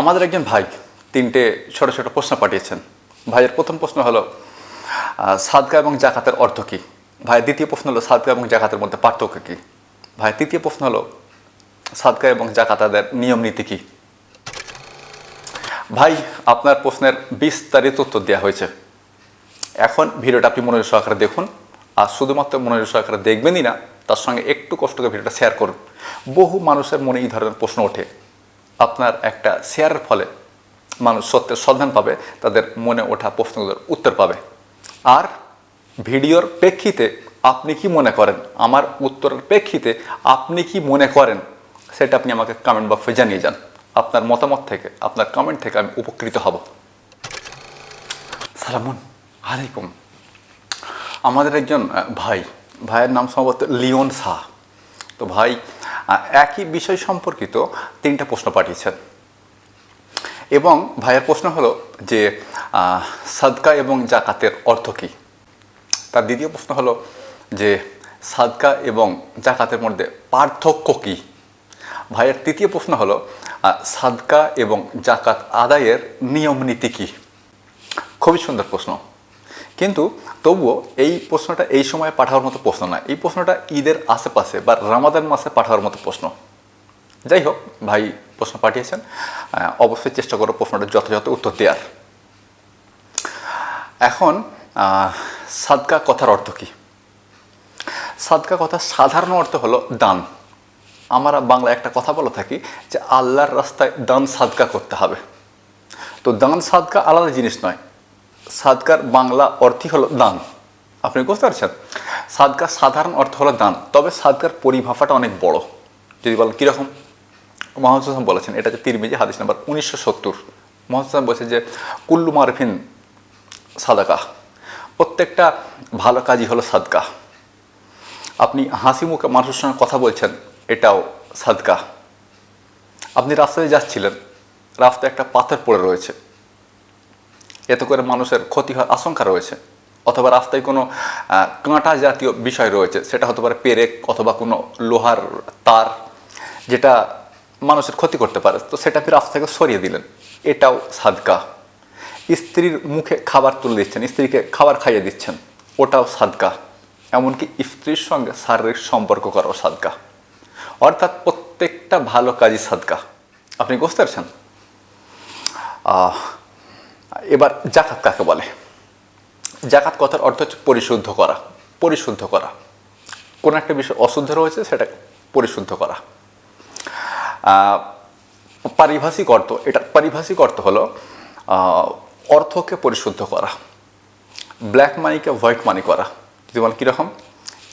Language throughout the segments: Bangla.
আমাদের একজন ভাই তিনটে ছোট ছোট প্রশ্ন পাঠিয়েছেন। ভাইয়ের প্রথম প্রশ্ন হলো সাদকা এবং জাকাতের অর্থ কী? ভাইয়ের দ্বিতীয় প্রশ্ন হলো, সাদকা এবং জাকাতের মধ্যে পার্থক্য কী? ভাইয়ের তৃতীয় প্রশ্ন হলো, সাদকা এবং জাকাতাদের নিয়ম নীতি কী? ভাই, আপনার প্রশ্নের বিস্তারিত উত্তর দেওয়া হয়েছে। এখন ভিডিওটা আপনি মনোযোগ সহকারে দেখুন, আর শুধুমাত্র মনোযোগ সহকারে দেখবেনই না, তার সঙ্গে একটু কষ্ট করে ভিডিওটা শেয়ার করুন। বহু মানুষের মনে এই ধরনের প্রশ্ন ওঠে। আপনার একটা শেয়ারের ফলে মানুষ সত্যের সন্ধান পাবে, তাদের মনে ওঠা প্রশ্নগুলোর উত্তর পাবে। আর ভিডিওর প্রেক্ষিতে আপনি কি মনে করেন? আমার উত্তরের প্রেক্ষিতে আপনি কি মনে করেন? সেটা আপনি আমাকে কমেন্ট বক্সে জানিয়ে যান। আপনার মতামত থেকে, আপনার কমেন্ট থেকে আমি উপকৃত হব। সালামুন আলাইকুম। আমাদের একজন ভাই। ভাইয়ের নাম সম্ভবত লিওন শাহ। তো ভাই একই বিষয় সম্পর্কিত তিনটা প্রশ্ন পাঠিয়েছেন। এবং ভাইয়ের প্রশ্ন হলো যে সাদকা এবং জাকাতের অর্থ কী? তার দ্বিতীয় প্রশ্ন হলো যে, সাদকা এবং জাকাতের মধ্যে পার্থক্য কী? ভাইয়ের তৃতীয় প্রশ্ন হলো সাদকা এবং জাকাত আদায়ের নিয়ম নীতি কী? খুবই সুন্দর প্রশ্ন। কিন্তু তবুও এই প্রশ্নটা এই সময় পাঠানোর মতো প্রশ্ন না। এই প্রশ্নটা ঈদের আশেপাশে বা রামাদান মাসে পাঠানোর মতো প্রশ্ন। যাই হোক, ভাই প্রশ্ন পাঠিয়েছেন। অবশ্যই চেষ্টা করো প্রশ্নটা যথাযথ উত্তর দেওয়ার এখন সাদকা কথার অর্থ কী? সাদকা কথা সাধারণ অর্থ হলো দান। আমরা বাংলা একটা কথা বলে থাকি যে আল্লাহর রাস্তায় দান সাদকা করতে হবে। তো দান সাদকা আলাদা জিনিস নয়। সাদকার বাংলা অর্থই হলো দান। আপনি বুঝতে পারছেন? সাদকার সাধারণ অর্থ হলো দান। তবে সাদকার পরিভাষাটা অনেক বড়। যদি বলেন কীরকম? মোহাম্মদ হাসান বলেছেন, এটা হচ্ছে তিরমিজি হাদিস নাম্বার উনিশশো সত্তর। মোহাম্মদ হাসান বলছে যে, কুল্লু মারফিন সাদাকা। প্রত্যেকটা ভালো কাজই হলো সাদকা। আপনি হাসি মুখে মানুষের সঙ্গে কথা বলছেন, এটাও সাদকা। আপনি রাস্তায় যাচ্ছিলেন, রাস্তায় একটা পাথর পড়ে রয়েছে। এতে করে মানুষের ক্ষতি হওয়ার আশঙ্কা রয়েছে অথবা রাস্তায় কোনো কাঁটা জাতীয় বিষয় রয়েছে, সেটা হতে পারে পেরেক অথবা কোনো লোহার তার, যেটা মানুষের ক্ষতি করতে পারে। তো সেটা আপনি রাস্তা থেকে সরিয়ে দিলেন, এটাও সাদকা। স্ত্রীর মুখে খাবার তুলে দিচ্ছেন, স্ত্রীকে খাবার খাইয়ে দিচ্ছেন, ওটাও সাদকা। এমনকি স্ত্রীর সঙ্গে শারীরিক সম্পর্ক করাও সাদকা। অর্থাৎ প্রত্যেকটা ভালো কাজই সাদকা। আপনি বুঝতে পারছেন? এবার জাকাত কাকে বলে? জাকাত কথার অর্থ হচ্ছে পরিশুদ্ধ করা পরিশুদ্ধ করা। কোনো একটা বিষয় অশুদ্ধ রয়েছে, সেটা পরিশুদ্ধ করা। পারিভাষিক অর্থ, এটা পারিভাষিক অর্থ হলো অর্থকে পরিশুদ্ধ করা। ব্ল্যাক মানিকে হোয়াইট মানি করা। যদি বলেন কীরকম?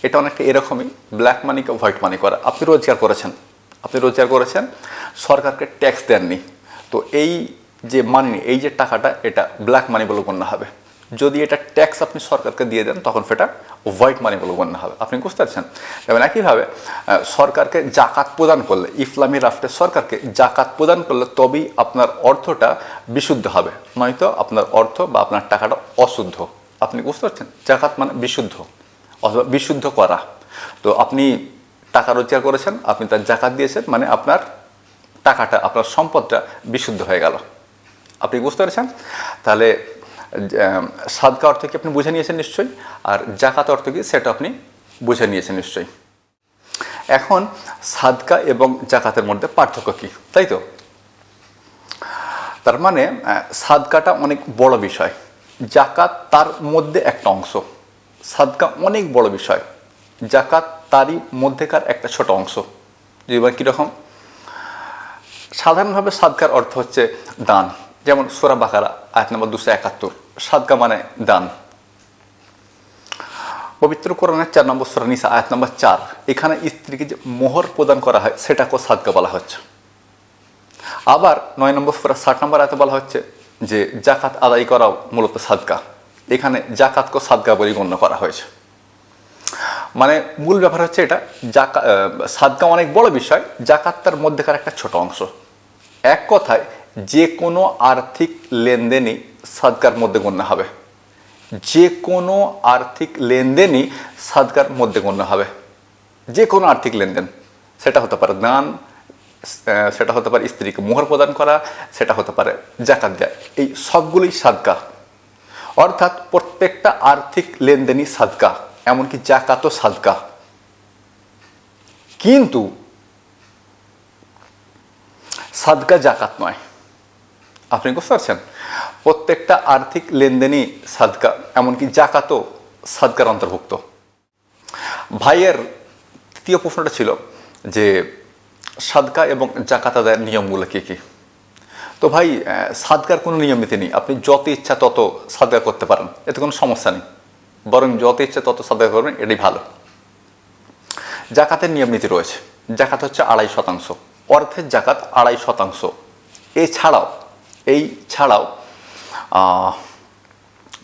এটা অনেকটা এরকমই ব্ল্যাক মানিকে হোয়াইট মানি করা। আপনি রোজগার করেছেন, আপনি রোজগার করেছেন, সরকারকে ট্যাক্স দেননি। তো এই যে মানি এই যে টাকাটা, এটা ব্ল্যাক মানি বলে গণ্য হবে। যদি এটা ট্যাক্স আপনি সরকারকে দিয়ে দেন, তখন সেটা হোয়াইট মানি বলে গণ্য হবে। আপনি বুঝতে পারছেন? এবং একইভাবে সরকারকে জাকাত প্রদান করলে, ইসলামী রাষ্ট্রের সরকারকে জাকাত প্রদান করলে তবেই আপনার অর্থটা বিশুদ্ধ হবে। নয়তো আপনার অর্থ বা আপনার টাকাটা অশুদ্ধ। আপনি বুঝতে পারছেন? জাকাত মানে বিশুদ্ধ, অথবা বিশুদ্ধ করা। তো আপনি টাকা রোজগার করেছেন, আপনি তার জাকাত দিয়েছেন মানে আপনার টাকাটা, আপনার সম্পদটা বিশুদ্ধ হয়ে গেল। আপনি বুঝতে পেরেছেন? তাহলে সাদকা অর্থ কি আপনি বুঝে নিয়েছেন নিশ্চয়ই? আর জাকাত অর্থ কি সেটা আপনি বুঝে নিয়েছেন নিশ্চয়ই। এখন, সাদকা এবং জাকাতের মধ্যে পার্থক্য কি? তাই তো? তার মানে সাদকাটা অনেক বড় বিষয়। জাকাত তার মধ্যে একটা অংশ। সাদকা অনেক বড় বিষয়। জাকাত তারই মধ্যেকার একটা ছোট অংশ। যদি এবার কীরকম সাধারণভাবে সাদকার অর্থ হচ্ছে দান। যেমন সোরা বাকারা, আয়াত নম্বর দুশো একাত্তর সাদগা মানে দান। পবিত্র কোরআনের চার নম্বর সোরা নিসা, আয়াত নম্বর চার, এখানে স্ত্রীকে যে মোহর প্রদান করা হয়, সেটাকেও সাদগা বলা হচ্ছে। আবার নয় নম্বর সুরা, ষাট নম্বর আয়তে বলা হচ্ছে যে জাকাত আদায় করাও মূলত সাদকা। এখানে জাকাতকে সাদগা বলে গণ্য করা হয়েছে। মানে মূল ব্যাপার হচ্ছে এটা জাকা সাদগা অনেক বড় বিষয় জাকাত তার মধ্যেকার একটা ছোট অংশ। এক কথায় যে কোনো আর্থিক লেনদেনই সাদকার মধ্যে গণ্য হবে। যে কোনো আর্থিক লেনদেনই সাদকার মধ্যে গণ্য হবে। যে কোনো আর্থিক লেনদেন, সেটা হতে পারে দান, সেটা হতে পারে স্ত্রীকে মোহর প্রদান করা, সেটা হতে পারে জাকাত দেয়, এই সবগুলোই সাদকা অর্থাৎ প্রত্যেকটা আর্থিক লেনদেনই সাদকা এমনকি জাকাতও সাদকা কিন্তু সাদকা জাকাত নয়। আপনি বুঝতে পারছেন প্রত্যেকটা আর্থিক লেনদেনই সাদকা, এমনকি জাকাতও সাদকার অন্তর্ভুক্ত। ভাইয়ের তৃতীয় প্রশ্নটা ছিল যে সাদকা এবং জাকাত আদায়ের নিয়মগুলো কী কী? তো ভাই সাদকার কোনো নিয়ম নীতি নেই। আপনি যত ইচ্ছা তত সাদকা করতে পারেন। এতে কোনো সমস্যা নেই। বরং যত ইচ্ছা তত সাদকা করবেন, এটাই ভালো। জাকাতের নিয়ম নীতি রয়েছে। জাকাত হচ্ছে আড়াই শতাংশ। অর্থের জাকাত আড়াই শতাংশ। এছাড়াও এই ছাড়াও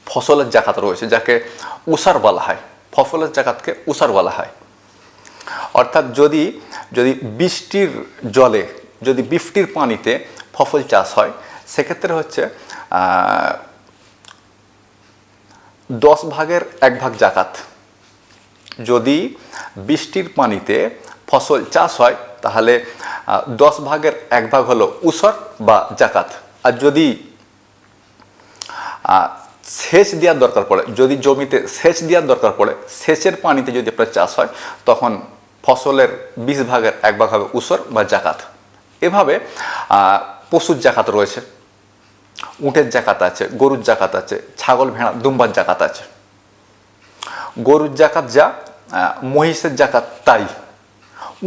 ফসলের জাকাত রয়েছে, যাকে উসার বলা হয়। ফসলের জাকাতকে উসার বলা হয়। অর্থাৎ যদি যদি বৃষ্টির জলে, যদি বৃষ্টির পানিতে ফসল চাষ হয়, সেক্ষেত্রে হচ্ছে দশ ভাগের এক ভাগ জাকাত। যদি বৃষ্টির পানিতে ফসল চাষ হয়, তাহলে দশ ভাগের এক ভাগ হলো উসর বা জাকাত। আর যদি সেচ দেওয়ার দরকার পড়ে, যদি জমিতে সেচ দেওয়ার দরকার পড়ে, সেচের পানিতে যদি আপনার চাষ হয়, তখন ফসলের বিশ ভাগের এক ভাগ হবে উসর বা জাকাত। এভাবে পশুর জাকাত রয়েছে, উটের জাকাত আছে, গরুর জাকাত আছে, ছাগল, ভেড়া, দুম্বার জাকাত আছে। গরুর জাকাত যা মহিষের জাকাত তাই।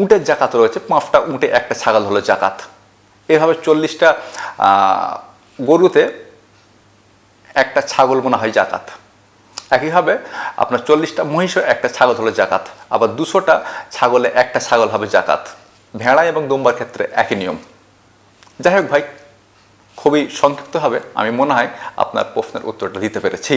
উটের জাকাত রয়েছে, পাঁচটা উটে একটা ছাগল হলো জাকাত। এভাবে চল্লিশটা গরুতে একটা ছাগল মনে হয় জাকাত। একইভাবে আপনার চল্লিশটা মহিষও একটা ছাগল হলো জাকাত, আবার দুশোটা ছাগলে একটা ছাগল হবে জাকাত। ভেড়া এবং দুম্বার ক্ষেত্রে একই নিয়ম। যাই হোক ভাই, খুবই সংক্ষিপ্তভাবে আমি মনে হয় আপনার প্রশ্নের উত্তরটা দিতে পেরেছি।